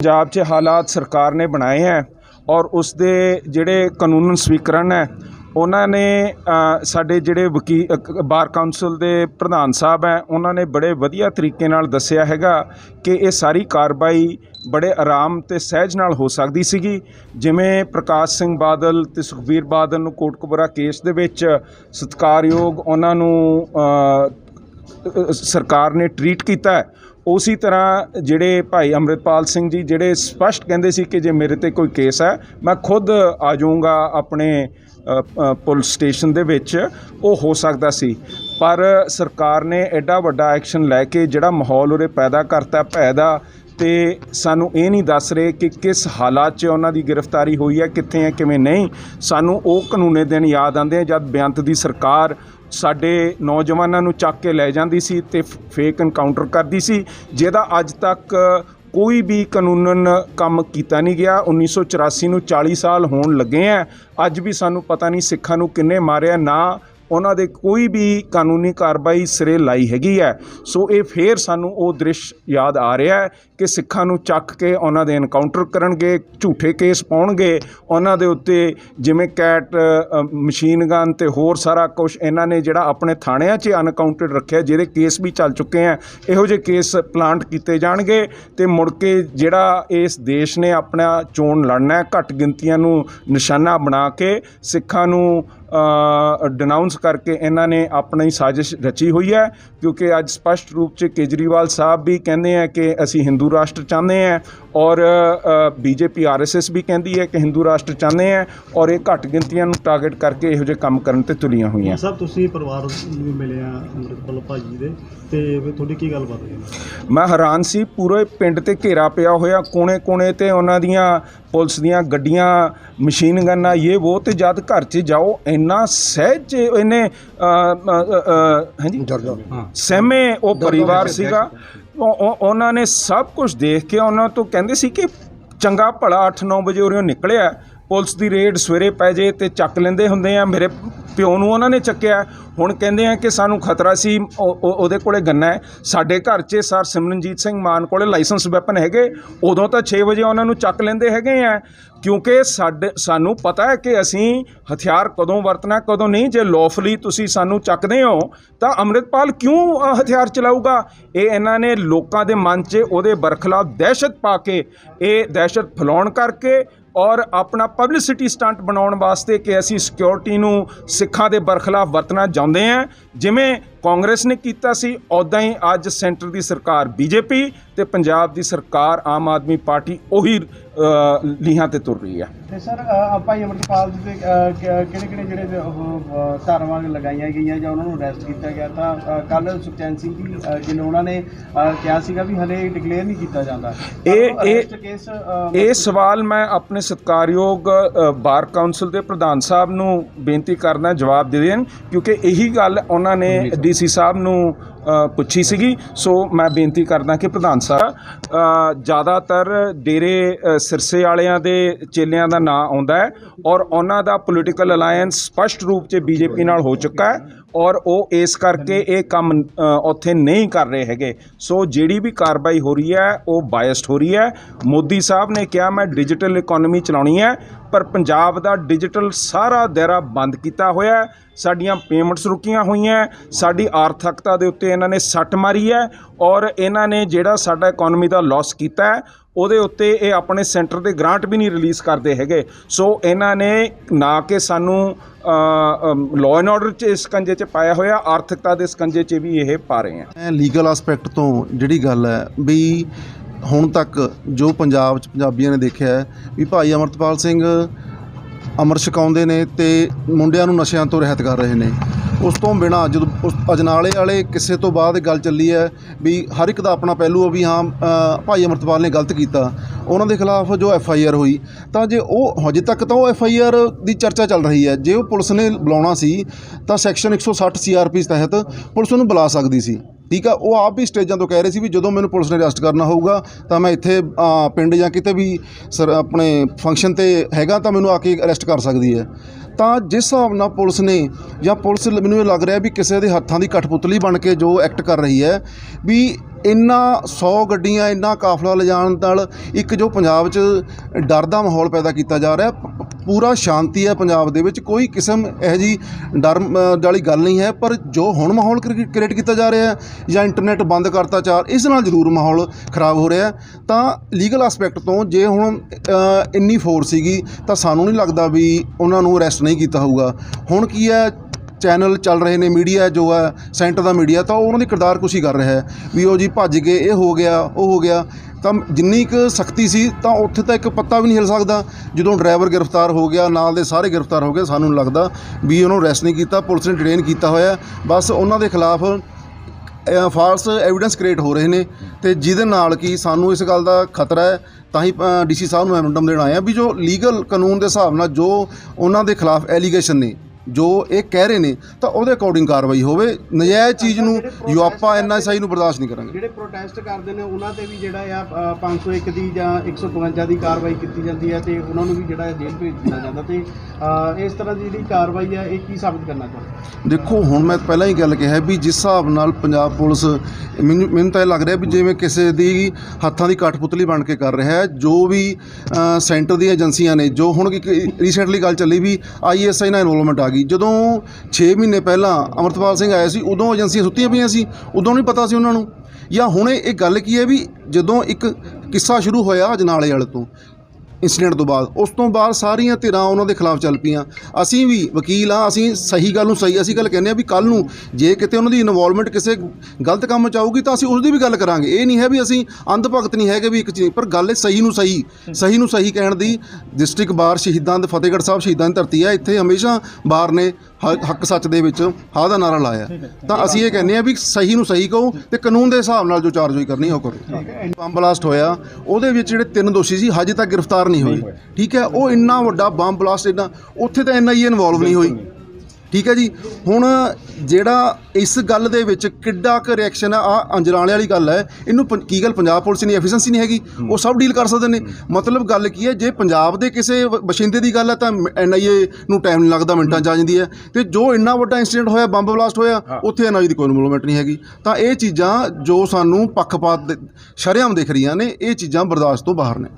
ਪੰਜਾਬ 'ਚ ਹਾਲਾਤ ਸਰਕਾਰ ਨੇ ਬਣਾਏ ਹੈ ਔਰ ਉਸ ਦੇ ਜਿਹੜੇ ਕਾਨੂੰਨ ਸਵੀਕਰਨ ਹੈ, ਉਹਨਾਂ ਨੇ ਸਾਡੇ ਜਿਹੜੇ ਵਕੀ ਬਾਰ ਕਾਉਂਸਲ ਦੇ ਪ੍ਰਧਾਨ ਸਾਹਿਬ ਹੈ, ਉਹਨਾਂ ਨੇ ਬੜੇ ਵਧੀਆ ਤਰੀਕੇ ਨਾਲ ਦੱਸਿਆ ਹੈਗਾ ਕਿ ਇਹ ਸਾਰੀ ਕਾਰਵਾਈ ਬੜੇ ਆਰਾਮ ਤੇ ਸਹਿਜ ਨਾਲ ਹੋ ਸਕਦੀ ਸੀਗੀ। ਜਿਵੇਂ ਪ੍ਰਕਾਸ਼ ਸਿੰਘ ਬਾਦਲ ਤੇ ਸੁਖਬੀਰ ਬਾਦਲ ਨੂੰ ਕੋਟਕਪੁਰਾ ਕੇਸ ਦੇ ਵਿੱਚ ਸਤਿਕਾਰਯੋਗ ਉਹਨਾਂ ਨੂੰ ਸਰਕਾਰ ਨੇ ਟਰੀਟ ਕੀਤਾ ਉਸੇ ਤਰ੍ਹਾਂ ਜਿਹੜੇ ਭਾਈ ਅੰਮ੍ਰਿਤਪਾਲ ਸਿੰਘ ਜੀ ਜਿਹੜੇ ਸਪਸ਼ਟ ਕਹਿੰਦੇ ਸੀ ਕਿ ਜੇ ਮੇਰੇ ਤੇ ਕੋਈ ਕੇਸ ਹੈ, ਮੈਂ ਖੁਦ ਆ ਜਾਊਂਗਾ ਆਪਣੇ ਪੁਲਿਸ ਸਟੇਸ਼ਨ ਦੇ ਵਿੱਚ, ਉਹ ਹੋ ਸਕਦਾ ਸੀ। ਪਰ ਸਰਕਾਰ ਨੇ ਐਡਾ ਵੱਡਾ ਐਕਸ਼ਨ ਲੈ ਕੇ ਜਿਹੜਾ ਮਾਹੌਲ ਉਰੇ ਪੈਦਾ ਕਰਤਾ ਭੈ ਦਾ, ਤੇ ਸਾਨੂੰ ਇਹ ਨਹੀਂ ਦੱਸ ਰਹੇ ਕਿ ਕਿਸ ਹਾਲਾਤ 'ਚ ਉਹਨਾਂ ਦੀ ਗ੍ਰਿਫਤਾਰੀ ਹੋਈ ਹੈ, ਕਿੱਥੇ ਹੈ, ਕਿਵੇਂ ਨਹੀਂ। ਸਾਨੂੰ ਉਹ ਕਾਨੂੰਨੇ ਦਿਨ ਯਾਦ ਆਉਂਦੇ ਆ ਜਦ ਬੇਅੰਤ ਦੀ ਸਰਕਾਰ ਸਾਡੇ ਨੌਜਵਾਨਾਂ ਨੂੰ ਚੱਕ ਕੇ ਲੈ ਜਾਂਦੀ ਸੀ ਤੇ ਫੇਕ ਐਨਕਾਊਂਟਰ ਕਰਦੀ ਸੀ, ਜਿਹਦਾ ਅੱਜ ਤੱਕ ਕੋਈ ਵੀ ਕਾਨੂੰਨਨ ਕੰਮ ਕੀਤਾ ਨਹੀਂ ਗਿਆ। 1984 ਨੂੰ 40 ਸਾਲ ਹੋਣ ਲੱਗੇ ਆ ਅੱਜ ਵੀ ਸਾਨੂੰ ਪਤਾ ਨਹੀਂ ਸਿੱਖਾਂ ਨੂੰ ਕਿੰਨੇ ਮਾਰਿਆ, ਨਾ ਉਹਨਾਂ ਦੇ ਕੋਈ ਵੀ ਕਾਨੂੰਨੀ ਕਾਰਵਾਈ ਸਿਰੇ ਲਾਈ ਹੈਗੀ ਹੈ। ਸੋ ਇਹ ਫੇਰ ਸਾਨੂੰ ਉਹ ਦ੍ਰਿਸ਼ ਯਾਦ ਆ ਰਿਹਾ ਹੈ ਕਿ ਸਿੱਖਾਂ ਨੂੰ ਚੱਕ ਕੇ ਉਹਨਾਂ ਦੇ ਐਨਕਾਊਂਟਰ ਕਰਨਗੇ ਝੂਠੇ ਕੇਸ ਪਾਉਣਗੇ ਉਹਨਾਂ ਦੇ ਉੱਤੇ ਜਿਵੇਂ ਕੈਟ ਅ, ਮਸ਼ੀਨ ਗਨ ਤੇ ਹੋਰ ਸਾਰਾ ਕੁਝ ਇਹਨਾਂ ਨੇ ਜਿਹੜਾ ਆਪਣੇ ਥਾਣਿਆਂ 'ਚ ਅਨਕਾਊਂਟਡ ਰੱਖਿਆ ਜਿਹਦੇ ਕੇਸ ਵੀ ਚੱਲ ਚੁੱਕੇ ਆ ਇਹੋ ਜਿਹੇ ਕੇਸ ਪਲਾਂਟ ਕੀਤੇ ਜਾਣਗੇ ਤੇ ਮੁੜ ਕੇ ਜਿਹੜਾ ਇਸ ਦੇਸ਼ ਨੇ ਆਪਣਾ ਚੋਣ ਲੜਨਾ ਹੈ ਘੱਟ ਗਿਣਤੀਆਂ ਨੂੰ ਨਿਸ਼ਾਨਾ ਬਣਾ ਕੇ ਸਿੱਖਾਂ ਨੂੰ ਡਿਨਾਉਂਸ ਕਰਕੇ ਇਹਨਾਂ ਨੇ ਆਪਣੀ ਸਾਜ਼ਿਸ਼ ਰਚੀ ਹੋਈ ਹੈ, ਕਿਉਂਕਿ ਅੱਜ ਸਪਸ਼ਟ ਰੂਪ 'ਚ ਕੇਜਰੀਵਾਲ ਸਾਹਿਬ ਵੀ ਕਹਿੰਦੇ ਆ ਕਿ ਅਸੀਂ ਹਿੰਦੂ ਰਾਸ਼ਟਰ ਚਾਹੁੰਦੇ ਆ ਔਰ ਬੀਜੇਪੀ ਆਰਐਸਐਸ ਵੀ ਕਹਿੰਦੀ ਹੈ ਕਿ ਹਿੰਦੂ ਰਾਸ਼ਟਰ ਚਾਹੁੰਦੇ ਆ ਔਰ ਇਹ ਘੱਟ ਗਿਣਤੀਆਂ ਨੂੰ ਟਾਰਗੇਟ ਕਰਕੇ ਇਹੋ ਜਿਹੇ ਕੰਮ ਕਰਨ ਤੇ ਤੁਲੀਆਂ ਹੋਈਆਂ। ਸਭ ਤੁਸੀਂ ਪਰਿਵਾਰ ਨੂੰ ਮਿਲੇ ਆ ਅੰਮ੍ਰਿਤਪਾਲ ਭਾਜੀ ਦੇ ਤੇ ਵੀ ਤੁਹਾਡੀ ਕੀ ਗੱਲਬਾਤ ਹੋਈ ਮੈਂ ਹੈਰਾਨ ਸੀ ਪੂਰੇ ਪਿੰਡ ਤੇ ਘੇਰਾ ਪਿਆ ਹੋਇਆ ਕੋਨੇ-ਕੋਨੇ ਤੇ ਉਹਨਾਂ ਦੀਆਂ ਪੁਲਿਸ ਦੀਆਂ ਗੱਡੀਆਂ ਮਸ਼ੀਨ ਗੰਨਾਂ ਇਹ ਉਹ ਤੇ ਜਦ ਘਰ 'ਚ ਜਾਓ ਇੰਨਾ ਸਹਿਜ ਇਹਨੇ ਹਾਂਜੀ? ਸਹਿਮੇ ਉਹ ਪਰਿਵਾਰ ਸੀਗਾ। ਉਹਨਾਂ ਨੇ ਸਭ ਕੁਝ ਦੇਖ ਕੇ ਉਹਨਾਂ ਤੋਂ ਕਹਿੰਦੇ ਸੀ ਕਿ ਚੰਗਾ ਭਲਾ 8-9 ਵਜੇ ਉਰਿਓਂ ਨਿਕਲਿਆ। ਪੁਲਿਸ ਦੀ ਰੇਡ ਸਵੇਰੇ ਪੈ ਜੇ ਤੇ ਚੱਕ ਲੈਂਦੇ ਹੁੰਦੇ ਆ। ਮੇਰੇ ਪਿਓ ਨੂੰ ਉਹਨਾਂ ਨੇ ਚੱਕਿਆ। ਹੁਣ ਕਹਿੰਦੇ ਆ ਕਿ ਸਾਨੂੰ ਖਤਰਾ ਸੀ, ਉਹ- ਉਹਦੇ ਕੋਲੇ ਗੰਨਾ ਹੈ। ਸਾਡੇ ਘਰ 'ਚ ਸਰ ਸਿਮਰਨਜੀਤ ਸਿੰਘ ਮਾਨ ਕੋਲੇ ਲਾਇਸੈਂਸ ਵੈਪਨ ਹੈਗੇ। ਉਦੋਂ ਤਾਂ 6 ਵਜੇ ਉਹਨਾਂ ਨੂੰ ਚੱਕ ਲੈਂਦੇ ਹੈਗੇ ਆ। ਕਿਉਂਕਿ ਸਾਡੇ, ਸਾਨੂੰ ਪਤਾ ਹੈ ਕਿ ਅਸੀਂ ਹਥਿਆਰ ਕਦੋਂ ਵਰਤਣਾ, ਕਦੋਂ ਨਹੀਂ। ਜੇ ਲੌਫਲੀ ਤੁਸੀਂ ਸਾਨੂੰ ਚੱਕਦੇ ਹੋ, ਤਾਂ ਅੰਮ੍ਰਿਤਪਾਲ ਕਿਉਂ ਹਥਿਆਰ ਚਲਾਊਗਾ? ਇਹ ਇਹਨਾਂ ਨੇ ਲੋਕਾਂ ਦੇ ਮਨ 'ਚ ਉਹਦੇ ਬਰਖਲਾਫ ਦਹਿਸ਼ਤ ਪਾ ਕੇ, ਇਹ ਦਹਿਸ਼ਤ ਫੈਲਾਉਣ ਕਰਕੇ ਔਰ ਆਪਣਾ ਪਬਲਿਸਿਟੀ ਸਟੰਟ ਬਣਾਉਣ ਵਾਸਤੇ ਕਿ ਅਸੀਂ ਸਿਕਿਉਰਿਟੀ ਨੂੰ ਸਿੱਖਾਂ ਦੇ ਬਰਖਲਾਫ ਵਰਤਣਾ ਚਾਹੁੰਦੇ ਹਾਂ। ਜਿਵੇਂ ਕਾਂਗਰਸ ਨੇ ਕੀਤਾ ਸੀ ਉਦਾਂ ਹੀ ਅੱਜ ਸੈਂਟਰ ਦੀ ਸਰਕਾਰ ਬੀਜੇਪੀ ਤੇ ਪੰਜਾਬ ਦੀ ਸਰਕਾਰ ਆਮ ਆਦਮੀ ਪਾਰਟੀ ਉਹੀ ਲੀਹਾਂ ਤੇ ਤੁਰ ਰਹੀ ਹੈ ਤੇ ਸਰ ਭਾਈ ਅਮਰਪਾਲ ਜੀ ਦੇ ਕਿਹੜੇ ਕਿਹੜੇ ਜਿਹੜੇ ਧਾਰਾਵਾਂ ਲਗਾਈਆਂ ਗਈਆਂ ਜਾਂ ਉਹਨਾਂ ਨੂੰ ਅਰੈਸਟ ਕੀਤਾ ਗਿਆ ਤਾਂ ਕੱਲ ਸੁਖਚੈਨ ਸਿੰਘ ਜੀ ਅ, ਜਿਹਨੂੰ ਉਹਨਾਂ ਨੇ ਕਿਹਾ ਸੀਗਾ ਵੀ ਹਲੇ ਡਿਕਲੇਅਰ ਨਹੀਂ ਕੀਤਾ ਜਾਂਦਾ। ਇਹ- ਇਹ- ਇਹ ਸਵਾਲ ਮੈਂ ਆਪਣੇ ਸਤਿਕਾਰਯੋਗ ਬਾਰ ਕਾਉਂਸਲ ਦੇ ਪ੍ਰਧਾਨ ਸਾਹਿਬ ਨੂੰ ਬੇਨਤੀ ਕਰਦਾ ਜਵਾਬ ਦੇ ਦੇਣ ਕਿਉਂਕਿ ਇਹੀ ਗੱਲ ਉਹਨਾਂ ਨੇ ਡੀਸੀ ਸਾਹਿਬ ਨੂੰ ਪੁੱਛੀ ਸੀਗੀ। ਸੋ ਮੈਂ ਬੇਨਤੀ ਕਰਦਾ ਕਿ ਪ੍ਰਧਾਨ ਸਾਹਿਬ ਜ਼ਿਆਦਾਤਰ ਡੇਰੇ ਸਿਰਸੇ ਵਾਲਿਆਂ ਦੇ ਚੇਲਿਆਂ ਦਾ ਨਾਂ ਆਉਂਦਾ ਹੈ ਔਰ ਉਹਨਾਂ ਦਾ ਪੋਲੀਟੀਕਲ ਅਲਾਈਅੰਸ ਸਪਸ਼ਟ ਰੂਪ 'ਚ ਬੀਜੇਪੀ ਨਾਲ ਹੋ ਚੁੱਕਾ ਹੈ। ਔਰ ਉਹ ਇਸ ਕਰਕੇ ਇਹ ਕੰਮ ਉੱਥੇ ਨਹੀਂ ਕਰ ਰਹੇ ਹੈਗੇ। ਸੋ ਜਿਹੜੀ ਵੀ ਕਾਰਵਾਈ ਹੋ ਰਹੀ ਹੈ ਉਹ ਬਾਇਸਡ ਹੋ ਰਹੀ ਹੈ। ਮੋਦੀ ਸਾਹਿਬ ਨੇ ਕਿਹਾ ਮੈਂ ਡਿਜੀਟਲ ਇਕਨੋਮੀ ਚਲਾਉਣੀ ਹੈ। ਪਰ ਪੰਜਾਬ ਦਾ ਡਿਜੀਟਲ ਸਾਰਾ ਦਾਇਰਾ ਬੰਦ ਕੀਤਾ ਹੋਇਆ ਸਾਡੀਆਂ ਪੇਮੈਂਟਸ ਰੁਕੀਆਂ ਹੋਈਆਂ ਸਾਡੀ ਆਰਥਿਕਤਾ ਦੇ ਉੱਤੇ ਇਹਨਾਂ ਨੇ ਸੱਟ ਮਾਰੀ ਹੈ। ਔਰ ਇਹਨਾਂ ਨੇ ਜਿਹੜਾ ਸਾਡਾ ਇਕਨੋਮੀ ਦਾ ਲਾਸ ਕੀਤਾ ਹੈ ਉਹਦੇ ਉੱਤੇ ਇਹ ਆਪਣੇ ਸੈਂਟਰ ਦੇ ਗ੍ਰਾਂਟ ਵੀ ਨਹੀਂ ਰਿਲੀਜ਼ ਕਰਦੇ ਹੈਗੇ। ਸੋ ਇਹਨਾਂ ਨੇ ਨਾ ਕਿ ਸਾਨੂੰ ਲਾਅ ਐਂਡ ਆਰਡਰ 'ਚ ਇਸ ਸਕੰਜੇ 'ਚ ਪਾਇਆ ਹੋਇਆ, ਆਰਥਿਕਤਾ ਦੇ ਸਕੰਜੇ 'ਚ ਵੀ ਇਹ ਪਾ ਰਹੇ ਆ ਲੀਗਲ ਐਸਪੈਕਟ ਤੋਂ ਜਿਹੜੀ ਗੱਲ ਹੈ ਵੀ ਹੁਣ ਤੱਕ ਜੋ ਪੰਜਾਬ 'ਚ ਪੰਜਾਬੀਆਂ ਨੇ ਦੇਖਿਆ ਵੀ ਭਾਈ ਅਮਰਤਪਾਲ ਸਿੰਘ ਅਮਰ ਛਕਾਉਂਦੇ ਨੇ ਤੇ ਮੁੰਡਿਆਂ ਨੂੰ ਨਸ਼ਿਆਂ ਤੋਂ ਰਹਿਤ ਕਰ ਰਹੇ ਨੇ। ਉਸ ਤੋਂ ਬਿਨਾ ਜਦੋਂ ਉਸ ਅਜਨਾਲੇ ਵਾਲੇ ਕਿਸੇ ਤੋਂ ਬਾਅਦ ਇਹ ਗੱਲ ਚੱਲੀ ਹੈ ਵੀ ਹਰ ਇੱਕ ਦਾ ਆਪਣਾ ਪਹਿਲੂ ਹੈ ਵੀ ਹਾਂ ਅ, ਭਾਈ ਅਮਰਤਪਾਲ ਨੇ ਗਲਤ ਕੀਤਾ। ਉਹਨਾਂ ਦੇ ਖਿਲਾਫ ਜੋ ਐਫ ਆਈ ਆਰ ਹੋਈ ਤਾਂ ਜੇ ਉਹ ਹਜੇ ਤੱਕ ਤਾਂ ਉਹ ਐਫ ਆਈ ਆਰ ਦੀ ਚਰਚਾ ਚੱਲ ਰਹੀ ਹੈ। ਜੇ ਉਹ ਪੁਲਿਸ ਨੇ ਬੁਲਾਉਣਾ ਸੀ ਤਾਂ ਸੈਕਸ਼ਨ 160 ਸੀ ਆਰ ਪੀ ਤਹਿਤ ਪੁਲਿਸ ਉਹਨੂੰ ਬੁਲਾ ਸਕਦੀ ਸੀ। ਠੀਕ ਆ ਉਹ ਆਪ ਵੀ ਸਟੇਜਾਂ ਤੋਂ ਕਹਿ ਰਹੇ ਸੀ ਵੀ ਜਦੋਂ ਮੈਨੂੰ ਪੁਲਿਸ ਨੇ ਅਰੈਸਟ ਕਰਨਾ ਹੋਊਗਾ ਤਾਂ ਮੈਂ ਇੱਥੇ ਅ, ਪਿੰਡ ਜਾਂ ਕਿਤੇ ਵੀ ਸਰ ਆਪਣੇ ਫੰਕਸ਼ਨ ਤੇ ਹੈਗਾ ਤਾਂ ਮੈਨੂੰ ਆ ਕੇ ਅਰੈਸਟ ਕਰ ਸਕਦੀ ਹੈ। ਤਾਂ ਜਿਸ ਹਿਸਾਬ ਨਾਲ ਪੁਲਿਸ ਨੇ ਜਾਂ ਪੁਲਿਸ ਮੈਨੂੰ ਇਹ ਲੱਗ ਰਿਹਾ ਵੀ ਕਿਸੇ ਦੇ ਹੱਥਾਂ ਦੀ ਕਠਪੁਤਲੀ ਬਣ ਕੇ ਜੋ ਐਕਟ ਕਰ ਰਹੀ ਹੈ ਵੀ ਇੰਨਾ 100 ਗੱਡੀਆਂ ਇੰਨਾ ਕਾਫਲਾ ਲਿਜਾਣ ਨਾਲ ਇੱਕ ਜੋ ਪੰਜਾਬ 'ਚ ਡਰ ਦਾ ਮਾਹੌਲ ਪੈਦਾ ਕੀਤਾ ਜਾ ਰਿਹਾ ਪ- ਪੂਰਾ ਸ਼ਾਂਤੀ ਹੈ ਪੰਜਾਬ ਦੇ ਵਿੱਚ, ਕੋਈ ਕਿਸਮ ਇਹੋ ਜੀ ਡਰ ਵਾਲੀ ਗੱਲ ਨਹੀਂ ਹੈ, ਪਰ ਜੋ ਹੁਣ ਮਾਹੌਲ ਕ੍ਰੀਏਟ ਕੀਤਾ ਜਾ ਰਿਹਾ ਹੈ ਜਾਂ ਇੰਟਰਨੈਟ ਬੰਦ ਕਰਤਾ ਚਾਰ ਇਸ ਨਾਲ ਜ਼ਰੂਰ ਮਾਹੌਲ ਖਰਾਬ ਹੋ ਰਿਹਾ ਤਾਂ ਲੀਗਲ ਐਸਪੈਕਟ ਤੋਂ ਜੇ ਹੁਣ ਇੰਨੀ ਫੋਰਸ ਸੀਗੀ, ਤਾਂ ਸਾਨੂੰ ਨਹੀਂ ਲੱਗਦਾ ਵੀ ਉਹਨਾਂ ਨੂੰ ਅਰੈਸਟ ਨਹੀਂ ਕੀਤਾ ਹੋਊਗਾ। ਹੁਣ ਕੀ ਹੈ ਚੈਨਲ ਚੱਲ ਰਹੇ ਨੇ, ਮੀਡੀਆ ਜੋ ਹੈ ਸੈਂਟਰ ਦਾ ਮੀਡੀਆ, ਤਾਂ ਉਹਨਾਂ ਦੀ ਕਿਰਦਾਰਕੁਸ਼ੀ ਕਰ ਰਿਹਾ ਹੈ ਵੀ ਉਹ ਜੀ ਭੱਜ ਗਏ, ਇਹ ਹੋ ਗਿਆ, ਉਹ ਹੋ ਗਿਆ। ਤਾਂ ਜਿੰਨੀ ਕੁ ਸਖਤੀ ਸੀ, ਤਾਂ ਉੱਥੇ ਤਾਂ ਇੱਕ ਪੱਤਾ ਵੀ ਨਹੀਂ ਹਿਲ ਸਕਦਾ। ਜਦੋਂ ਡਰਾਈਵਰ ਗ੍ਰਿਫਤਾਰ ਹੋ ਗਿਆ, ਨਾਲ ਦੇ ਸਾਰੇ ਗ੍ਰਿਫਤਾਰ ਹੋ ਗਏ, ਸਾਨੂੰ ਲੱਗਦਾ ਵੀ ਉਹਨੂੰ ਅਰੈਸਟ ਨਹੀਂ ਕੀਤਾ, ਪੁਲਿਸ ਨੇ ਡਿਟੇਨ ਕੀਤਾ ਹੋਇਆ। ਬਸ ਉਹਨਾਂ ਦੇ ਖਿਲਾਫ ਫਾਲਸ ਐਵੀਡੈਂਸ ਕ੍ਰੀਏਟ ਹੋ ਰਹੇ ਨੇ ਤੇ ਜਿਹਦੇ ਨਾਲ ਕਿ ਸਾਨੂੰ ਇਸ ਗੱਲ ਦਾ ਖਤਰਾ ਹੈ, ਤਾਂ ਹੀ ਡੀਸੀ ਸਾਹਿਬ ਨੂੰ ਮੈਮੋਰੰਡਮ ਦੇਣ ਆਏ ਆ ਵੀ ਜੋ ਲੀਗਲ ਕਾਨੂੰਨ ਦੇ ਹਿਸਾਬ ਨਾਲ ਜੋ ਉਹਨਾਂ ਦੇ ਖਿਲਾਫ ਐਲੀਗੇਸ਼ਨ ਨੇ ਜੋ ਇਹ ਕਹਿ ਰਹੇ ਨੇ ਤਾਂ ਉਹਦੇ ਅਕੋਰਡਿੰਗ ਕਾਰਵਾਈ ਹੋਵੇ। ਨਜਾਇਜ਼ ਚੀਜ਼ ਨੂੰ ਜੋ ਆਪਾਂ ਐਨਐਸਆਈ ਨੂੰ ਬਰਦਾਸ਼ਤ ਨਹੀਂ ਕਰਾਂਗੇ। ਜਿਹੜੇ ਪ੍ਰੋਟੈਸਟ ਕਰਦੇ ਨੇ ਉਹਨਾਂ ਤੇ ਵੀ ਜਿਹੜਾ ਆ ਅ, 501 ਦੀ ਜਾਂ 152 ਦੀ ਕਾਰਵਾਈ ਕੀਤੀ ਜਾਂਦੀ ਹੈ ਤੇ ਉਹਨਾਂ ਨੂੰ ਵੀ ਜਿਹੜਾ ਜੇਲ੍ਹ ਭੇਜ ਦਿੱਤਾ ਜਾਂਦਾ ਤੇ ਇਸ ਤਰ੍ਹਾਂ ਦੀ ਜਿਹੜੀ ਕਾਰਵਾਈ ਹੈ ਇਹ ਕੀ ਸਾਬਤ ਕਰਨਾ ਚਾਹੁੰਦੇ ਦੇਖੋ ਹੁਣ ਮੈਂ ਪਹਿਲਾਂ ਹੀ ਗੱਲ ਕਿਹਾ ਵੀ ਜਿਸ ਹਿਸਾਬ ਨਾਲ ਪੰਜਾਬ ਪੁਲਿਸ ਮੈਨੂੰ ਮੈਨੂੰ ਤਾਂ ਇਹ ਲੱਗ ਰਿਹਾ ਵੀ ਜਿਵੇਂ ਕਿਸੇ ਦੀ ਹੱਥਾਂ ਦੀ ਕਠਪੁਤਲੀ ਬਣ ਕੇ ਕਰ ਰਿਹਾ ਹੈ ਜੋ ਵੀ ਸੈਂਟਰ ਦੀਆਂ ਏਜੰਸੀਆਂ ਨੇ ਜੋ ਹੁਣ ਰੀਸੈਂਟਲੀ ਗੱਲ ਚੱਲੀ ਵੀ ਆਈਐਸਆਈ ਨਾਲ ਇਨਵੋਲਵਮੈਂਟ ਆ ਗਈ ਜਦੋਂ 6 ਮਹੀਨੇ ਪਹਿਲਾਂ ਅਮਰਤਪਾਲ ਸਿੰਘ ਆਇਆ ਸੀ, ਉਦੋਂ ਏਜੰਸੀਆਂ ਸੁੱਤੀਆਂ ਪਈਆਂ ਸੀ, ਉਦੋਂ ਨਹੀਂ ਪਤਾ ਸੀ ਉਹਨਾਂ ਨੂੰ। ਜਾਂ ਹੁਣੇ ਇਹ ਗੱਲ ਕੀ ਹੈ ਵੀ ਜਦੋਂ ਇੱਕ ਕਿੱਸਾ ਸ਼ੁਰੂ ਹੋਇਆ ਅਜਨਾਲੇ ਵਾਲੇ ਤੋਂ ਇੰਸੀਡੈਂਟ ਤੋਂ ਬਾਅਦ। ਉਸ ਤੋਂ ਬਾਅਦ ਸਾਰੀਆਂ ਧਿਰਾਂ ਉਹਨਾਂ ਦੇ ਖਿਲਾਫ ਚੱਲ ਪਈਆਂ। ਅਸੀਂ ਵੀ ਵਕੀਲ ਆ ਅਸੀਂ ਸਹੀ ਗੱਲ ਨੂੰ ਸਹੀ ਅਸੀਂ ਗੱਲ ਕਹਿੰਦੇ ਆ ਵੀ ਕੱਲ ਨੂੰ ਜੇ ਕਿਤੇ ਉਹਨਾਂ ਦੀ ਇਨਵੋਲਵਮੈਂਟ ਕਿਸੇ ਗਲਤ ਕੰਮ 'ਚ ਆਊਗੀ ਤਾਂ ਅਸੀਂ ਉਸ ਦੀ ਵੀ ਗੱਲ ਕਰਾਂਗੇ। ਇਹ ਨਹੀਂ ਹੈ ਵੀ ਅਸੀਂ ਅੰਧ ਭਗਤ ਨਹੀਂ ਹੈਗੇ ਵੀ ਇੱਕ ਚੀਜ਼ ਪਰ ਗੱਲ ਸਹੀ ਨੂੰ ਸਹੀ ਸਹੀ ਨੂੰ ਸਹੀ ਕਹਿਣ ਦੀ ਡਿਸਟ੍ਰਿਕਟ ਬਾਰ ਸ਼ਹੀਦਾਂ ਦੇ ਫਤਿਹਗੜ੍ਹ ਸਾਹਿਬ ਸ਼ਹੀਦਾਂ ਦੀ ਧਰਤੀ ਹੈ ਇੱਥੇ ਹਮੇਸ਼ਾ ਬਾਰ ਨੇ ਹੱਕ ਸੱਚ ਦੇ ਵਿੱਚ ਹਾਂ ਦਾ ਨਾਰਾ ਲਾਇਆ। ਤਾਂ ਅਸੀਂ ਇਹ ਕਹਿੰਦੇ ਆ ਵੀ ਸਹੀ ਨੂੰ ਸਹੀ ਕਹੋ ਤੇ ਕਾਨੂੰਨ ਦੇ ਹਿਸਾਬ ਨਾਲ ਜੋ ਚਾਰਜ ਹੋਈ ਕਰਨੀ ਉਹ ਕਰੋ। ਬੰਬ ਬਲਾਸਟ ਹੋਇਆ ਉਹਦੇ ਵਿੱਚ ਜਿਹੜੇ ਤਿੰਨ ਦੋਸ਼ੀ ਸੀ ਹਜੇ ਤੱਕ ਗ੍ਰਿਫਤਾਰ ਨਹੀਂ ਹੋਏ ਠੀਕ ਹੈ ਉਹ ਇੰਨਾ ਵੱਡਾ ਬੰਬ ਬਲਾਸਟ ਇੰਨਾ ਉੱਥੇ ਤਾਂ ਐਨਆਈਏ ਇਨਵੋਲਵ ਨਹੀਂ ਹੋਈ। ਠੀਕ ਹੈ ਜੀ ਹੁਣ ਜਿਹੜਾ ਇਸ ਗੱਲ ਦੇ ਵਿੱਚ ਕਿੱਡਾ ਕੁ ਰਿਐਕਸ਼ਨ ਆ ਅੰਜਰਾਲੇ ਵਾਲੀ ਗੱਲ ਹੈ ਇਹਨੂੰ ਪੰ- ਕੀ ਗੱਲ ਪੰਜਾਬ ਪੁਲਿਸ ਦੀ ਐਫੀਸ਼ੀਐਂਸੀ ਨਹੀਂ ਹੈਗੀ? ਉਹ ਸਭ ਡੀਲ ਕਰ ਸਕਦੇ ਨੇ। ਮਤਲਬ ਗੱਲ ਕੀ ਹੈ ਜੇ ਪੰਜਾਬ ਦੇ ਕਿਸੇ ਵ- ਵਸਿੰਦੇ ਦੀ ਗੱਲ ਹੈ ਤਾਂ ਐਨਆਈਏ ਨੂੰ ਟਾਈਮ ਨਹੀਂ ਲੱਗਦਾ ਮਿੰਟਾਂ 'ਚ ਆ ਜਾਂਦੀ ਹੈ। ਤੇ ਜੋ ਇੰਨਾ ਵੱਡਾ ਇਨਸੀਡੈਂਟ ਹੋਇਆ ਬੰਬ ਬਲਾਸਟ ਹੋਇਆ ਉੱਥੇ ਐਨਆਈਏ ਦੀ ਕੋਈ ਇਨਵੋਲਵਮੈਂਟ ਨਹੀਂ ਹੈਗੀ। ਤਾਂ ਇਹ ਚੀਜ਼ਾਂ ਜੋ ਸਾਨੂੰ ਪੱਖਪਾਤ ਦੇ- ਸ਼ਰੇਆਮ ਦਿਖ ਰਹੀਆਂ ਨੇ ਇਹ ਚੀਜ਼ਾਂ ਬਰਦਾਸ਼ਤ ਤੋਂ ਬਾਹਰ ਨੇ।